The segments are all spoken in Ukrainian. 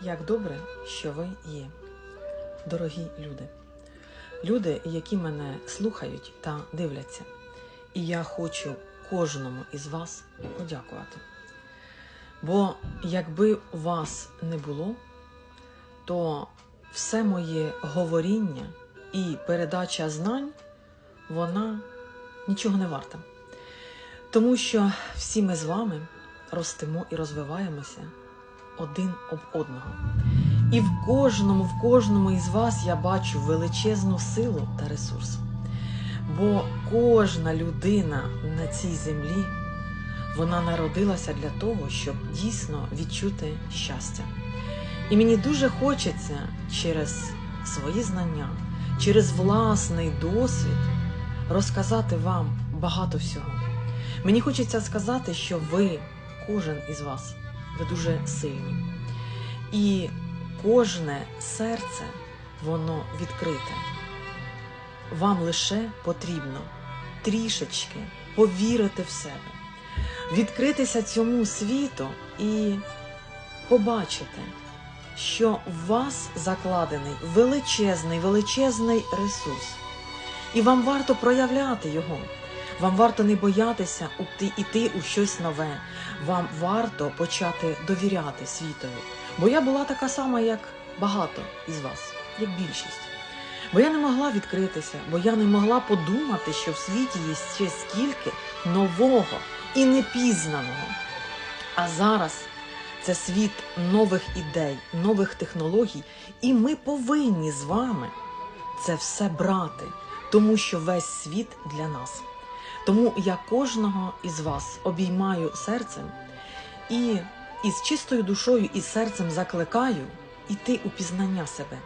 Як добре, що ви є, дорогі люди, люди, які мене слухають та дивляться. І я хочу кожному із вас подякувати. Бо якби вас не було, то все моє говоріння і передача знань, вона нічого не варта. Тому що всі ми з вами ростемо і розвиваємося один об одного. І в кожному, в кожному із вас я бачу величезну силу та ресурс. Бо кожна людина на цій землі вона народилася для того, щоб дійсно відчути щастя. І мені дуже хочеться через свої знання, через власний досвід розказати вам багато всього. Мені хочеться сказати, що ви, кожен із вас, ви дуже сильні. І кожне серце, воно відкрите. Вам лише потрібно трішечки повірити в себе, відкритися цьому світу і побачити, що в вас закладений величезний, величезний ресурс. І вам варто проявляти його. Вам варто не боятися іти, у щось нове. Вам варто почати довіряти світові. Бо я була така сама, як багато із вас, як більшість. Бо я не могла відкритися, бо я не могла подумати, що в світі є ще скільки нового і непізнаного. А зараз це світ нових ідей, нових технологій, і ми повинні з вами це все брати, тому що весь світ для нас. Тому я кожного із вас обіймаю серцем і із чистою душою і серцем закликаю іти у пізнання себе,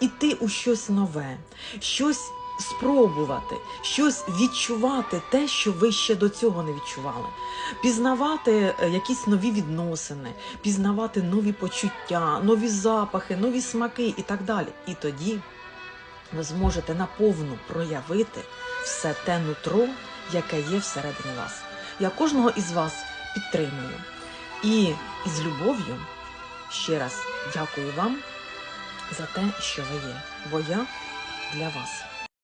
іти у щось нове, щось спробувати, щось відчувати те, що ви ще до цього не відчували, пізнавати е, якісь нові відносини, пізнавати нові почуття, нові запахи, нові смаки і так далі. І тоді ви зможете наповну проявити все те нутро, яке є всередині вас. Я кожного із вас підтримую. І із любов'ю ще раз дякую вам за те, що ви є, бо я для вас.